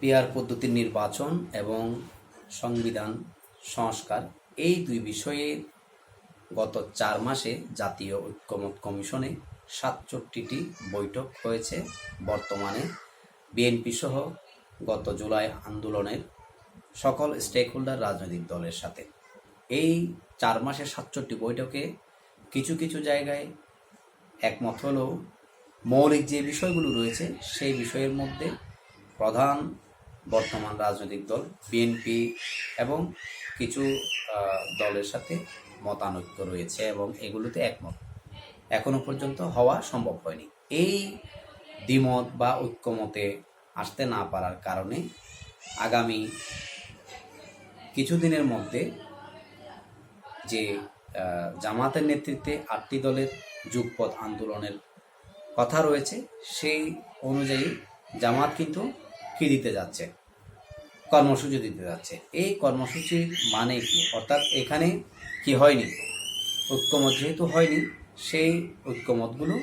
Peer পদ্ধতির নির্বাচন এবং সংবিধান, সংস্কার, এই দুই বিষয়ে গত চার মাসে জাতীয় ঐক্যমত কমিশনে সাতষট্টিটি বৈঠক হয়েছে। বর্তমানে বিএনপি সহ গত জুলাই আন্দোলনের সকল স্টেক হোল্ডার রাজনৈতিক দলের সাথে। এই চার মাসের সাতষট্টি বৈঠকে কিছু কিছু জায়গায় একমত হলেও মৌলিক যে বিষয়গুলো রয়েছে, সেই বিষয়ের মধ্যে প্রধান বর্তমান রাজনৈতিক দল বিএনপি এবং কিছু দলের সাথে মতানৈক্য রয়েছে এবং এগুলোতে একমত। এখনও পর্যন্ত হওয়া সম্ভব হয়নি। এই দ্বিমত বা ঐক্যমতে আসতে না পারার কারণে আগামী কিছুদিনের মধ্যে যে জামাতের নেতৃত্বে আটটি দলের যুগপথ আন্দোলনের কথা রয়েছে, সেই অনুযায়ী জামাত কিন্তু কি দিতে যাচ্ছে? কর্মসূচি দিতে যাচ্ছে। এই কর্মসূচির মানে কি? অর্থাৎ এখানে কি হয়নি? ঐক্যমত যেহেতু হয়নি, সেই ঐক্যমতগুলো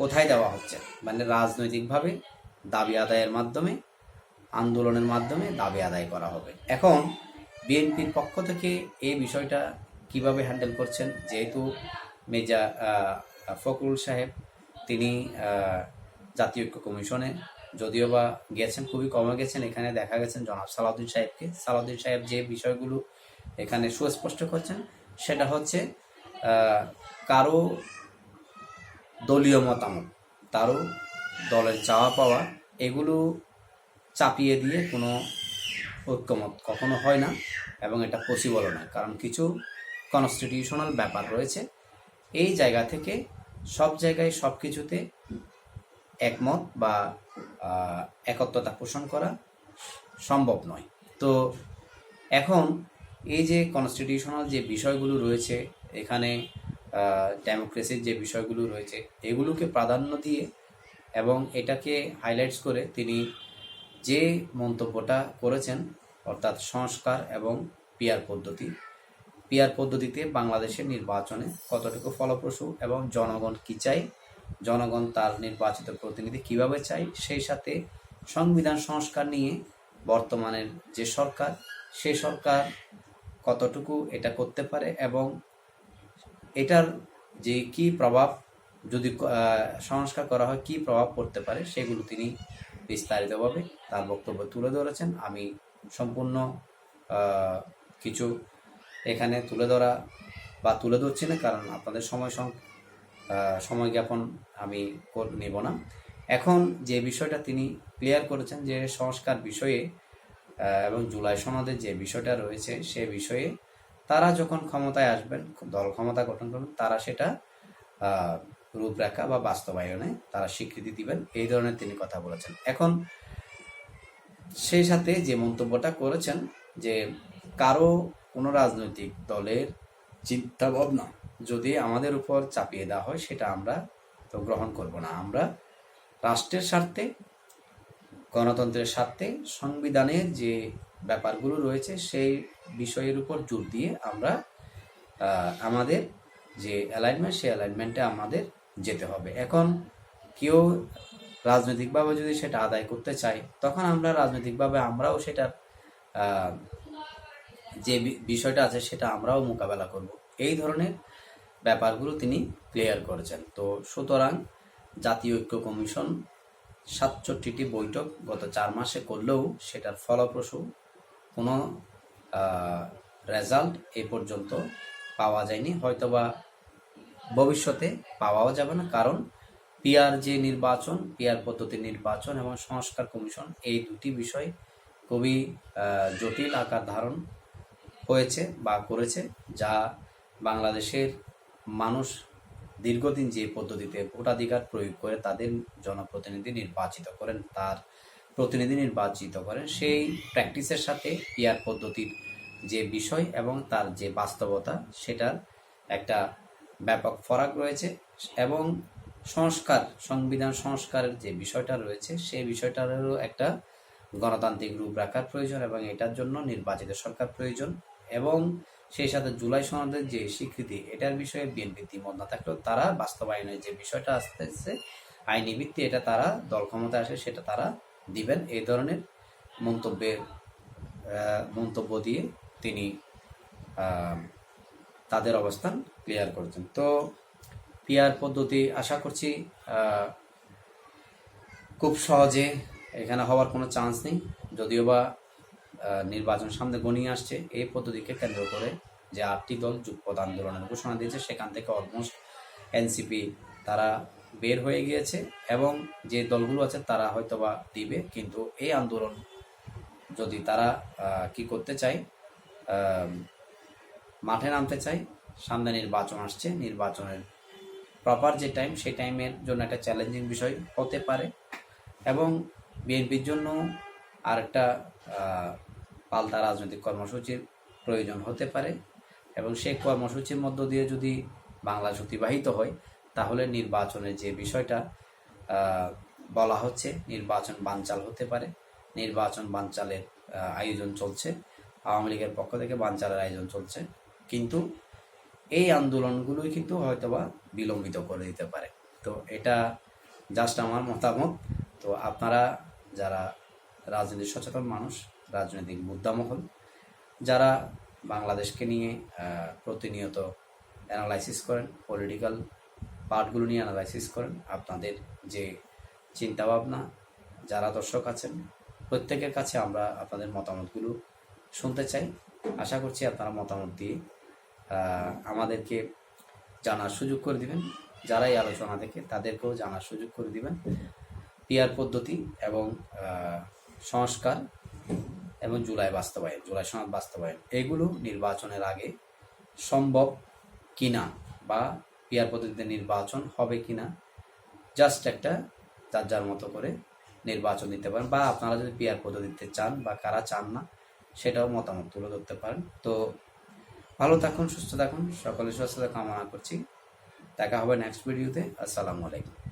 কোথায় দেওয়া হচ্ছে? মানে রাজনৈতিকভাবে দাবি আদায়ের মাধ্যমে, আন্দোলনের মাধ্যমে দাবি আদায় করা হবে। এখন বিএনপির পক্ষ থেকে এই বিষয়টা কীভাবে হ্যান্ডেল করছেন? যেহেতু মেজা ফখরুল সাহেব, তিনি জাতীয় ঐক্য কমিশনে যদিও বা গেছেন, খুবই কমে গেছেন। এখানে দেখা গেছেন জনাব সালাউদ্দিন সাহেবকে। সালাউদ্দিন সাহেব যে বিষয়গুলো এখানে সুস্পষ্ট করছেন, সেটা হচ্ছে কারও দলীয় মতামত তারও দলের চাওয়া পাওয়া, এগুলো চাপিয়ে দিয়ে কোনো ঐক্যমত কখনো হয় না এবং এটা পসিবলও না কারণ কিছু কনস্টিটিউশনাল ব্যাপার রয়েছে। এই জায়গা থেকে সব জায়গায় সব কিছুতে একমত বা একত্রতা পোষণ করা সম্ভব নয়। তো এখন এই যে কনস্টিটিউশনাল যে বিষয়গুলো রয়েছে, এখানে ডেমোক্রেসির যে বিষয়গুলো রয়েছে, এগুলোকে প্রাধান্য দিয়ে এবং এটাকে হাইলাইটস করে তিনি যে মন্তব্যটা করেছেন, অর্থাৎ সংস্কার এবং পিয়ার পদ্ধতি পিয়ার পদ্ধতিতে বাংলাদেশের নির্বাচনে কতটুকু ফলপ্রসূ এবং জনগণ কী চাই জনগণ তার নির্বাচিত প্রতিনিধি কীভাবে চাই সেই সাথে সংবিধান সংস্কার নিয়ে বর্তমানের যে সরকার সেই সরকার কতটুকু এটা করতে পারে এবং এটার যে কি প্রভাব, যদি সংস্কার করা হয়, কি প্রভাব পড়তে পারে, সেগুলো তিনি বিস্তারিতভাবে তার বক্তব্য তুলে ধরেছেন। আমি সম্পূর্ণ কিছু এখানে তুলে ধরা বা তুলে ধরছি না, কারণ আপনাদের সময় সং সময় জ্ঞাপন আমি নেব না। এখন যে বিষয়টা তিনি ক্লিয়ার করেছেন যে সংস্কার বিষয়ে এবং জুলাই সনদের যে বিষয়টা রয়েছে সে বিষয়ে তারা যখন ক্ষমতায় আসবেন, দল ক্ষমতা গঠন করবেন, তারা সেটা রূপরেখা বা বাস্তবায়নে তারা স্বীকৃতি দিবেন। এই ধরনের তিনি কথা বলেছেন। এখন সেই সাথে যে মন্তব্যটা করেছেন যে কারও কোনো রাজনৈতিক দলের চিন্তা ভাবনা যদি আমাদের উপর চাপিয়ে দেওয়া হয়, সেটা আমরা তো গ্রহণ করব না। আমরা রাষ্ট্রের স্বার্থে, গণতন্ত্রের স্বার্থে, সংবিধানের যে ব্যাপারগুলো রয়েছে, সেই বিষয়ের উপর জোর দিয়ে আমরা আমাদের যে অ্যালাইনমেন্ট সেই অ্যালাইনমেন্টে আমাদের যেতে হবে। এখন কেউ রাজনৈতিকভাবে যদি সেটা আদায় করতে চায়, তখন আমরা রাজনৈতিকভাবে আমরাও সেটা যে বিষয়টা আছে, সেটা আমরাও মোকাবেলা করব। এই ধরনের ব্যাপারগুলো তিনি ক্লিয়ার করেছেন। তো সুতরাং জাতীয় ঐক্য কমিশন সাতষট্টিটি বৈঠক গত চার মাসে করলেও সেটার ফলপ্রসূ কোনো রেজাল্ট এ পর্যন্ত পাওয়া যায়নি। হয়তোবা ভবিষ্যতে পাওয়াও যাবে না, কারণ পিয়ার যে নির্বাচন পিয়ার পদ্ধতির নির্বাচন এবং সংস্কার কমিশন এই দুটি বিষয় খুবই জটিল আকার ধারণ হয়েছে বা করেছে, যা বাংলাদেশের মানুষ দীর্ঘদিন যে পদ্ধতিতে ভোটাধিকার প্রয়োগ করে তাদের জনপ্রতিনিধি নির্বাচিত করেন, তার প্রতিনিধি নির্বাচিত করেন, সেই প্র্যাকটিসের সাথে পিয়ার পদ্ধতির যে বিষয় এবং তার যে বাস্তবতা, সেটার একটা ব্যাপক ফরাক রয়েছে এবং সংস্কার, সংবিধান সংস্কারের যে বিষয়টা রয়েছে, সেই বিষয়টারও একটা গণতান্ত্রিক রূপ রাখার প্রয়োজন এবং এটার জন্য নির্বাচিত সরকার প্রয়োজন এবং সেই সাথে জুলাই সনদের যে স্বীকৃতি, এটার বিষয়ে বিএনপি দ্বিমত না থাকলেও তারা বাস্তবায়নের যে বিষয়টা আসতেছে, আইনি ভিত্তি এটা তারা, দল ক্ষমতা আসে সেটা তারা দিবেন। এই ধরনের মন্তব্যের মন্তব্য দিয়ে তিনি তাদের অবস্থান ক্লিয়ার করেছেন। তো পিয়ার পদ্ধতি আশা করছি খুব সহজে এখানে হওয়ার কোনো চান্স নেই। যদিও বা নির্বাচন সামনে গণিয়ে আসছে। এই পদ্ধতিকে কেন্দ্র করে যে আটটি দল যুগপদ আন্দোলনের ঘোষণা দিয়েছে, সেখান থেকে অলমোস্ট এনসিপি তারা বের হয়ে গিয়েছে এবং যে দলগুলো আছে তারা হয়তোবা দিবে। কিন্তু এই আন্দোলন যদি তারা কি করতে চায় মাঠে নামতে চায়, সামনে নির্বাচন আসছে। নির্বাচনের প্রপার যে টাইম সেই টাইমের জন্য একটা চ্যালেঞ্জিং বিষয় হতে পারে এবং বিএনপির জন্য আরেকটা পাল্টা রাজনৈতিক কর্মসূচির প্রয়োজন হতে পারে এবং সেই কর্মসূচির মধ্য দিয়ে যদি বাংলাদেশ অতিবাহিত হয়, তাহলে নির্বাচনের যে বিষয়টা বলা হচ্ছে নির্বাচন বানচাল হতে পারে। নির্বাচন বানচালের আয়োজন চলছে। আওয়ামী লীগের পক্ষ থেকে বানচালের আয়োজন চলছে। কিন্তু এই আন্দোলনগুলোই কিন্তু হয়তোবা বিলম্বিত করে দিতে পারে। তো এটা জাস্ট আমার মতামত। তো আপনারা যারা রাজনীতি সচেতন মানুষ রাজনৈতিক মুদ্দামহল যারা বাংলাদেশকে নিয়ে প্রতিনিয়ত অ্যানালাইসিস করেন পলিটিক্যাল পার্টগুলো নিয়ে অ্যানালাইসিস করেন, আপনাদের যে চিন্তাভাবনা, যারা দর্শক আছেন, প্রত্যেকের কাছে আমরা আপনাদের মতামতগুলো শুনতে চাই। আশা করছি আপনারা মতামত দিয়ে আমাদেরকে জানার সুযোগ করে দিবেন। যারা এই আলোচনা দেখে, তাদেরকেও জানার সুযোগ করে দিবেন। পিয়ার পদ্ধতি এবং সংস্কার এবং জুলাই বাস্তবায়ন, জুলাই সনদ বাস্তবায়ন। এগুলো নির্বাচনের আগে সম্ভব কিনা বা পিয়ার পদ্ধতিতে নির্বাচন হবে কিনা জাস্ট একটা যার যার মতো করে নির্বাচন দিতে পারেন বা আপনারা যদি পিয়ার পদ্ধতিতে চান বা কারা চান না, সেটাও মতামত তুলে ধরতে পারেন। তো ভালো থাকুন, সুস্থ থাকুন সকলের সুস্থতা কামনা করছি। দেখা হবে নেক্সট ভিডিওতে আসসালামু আলাইকুম।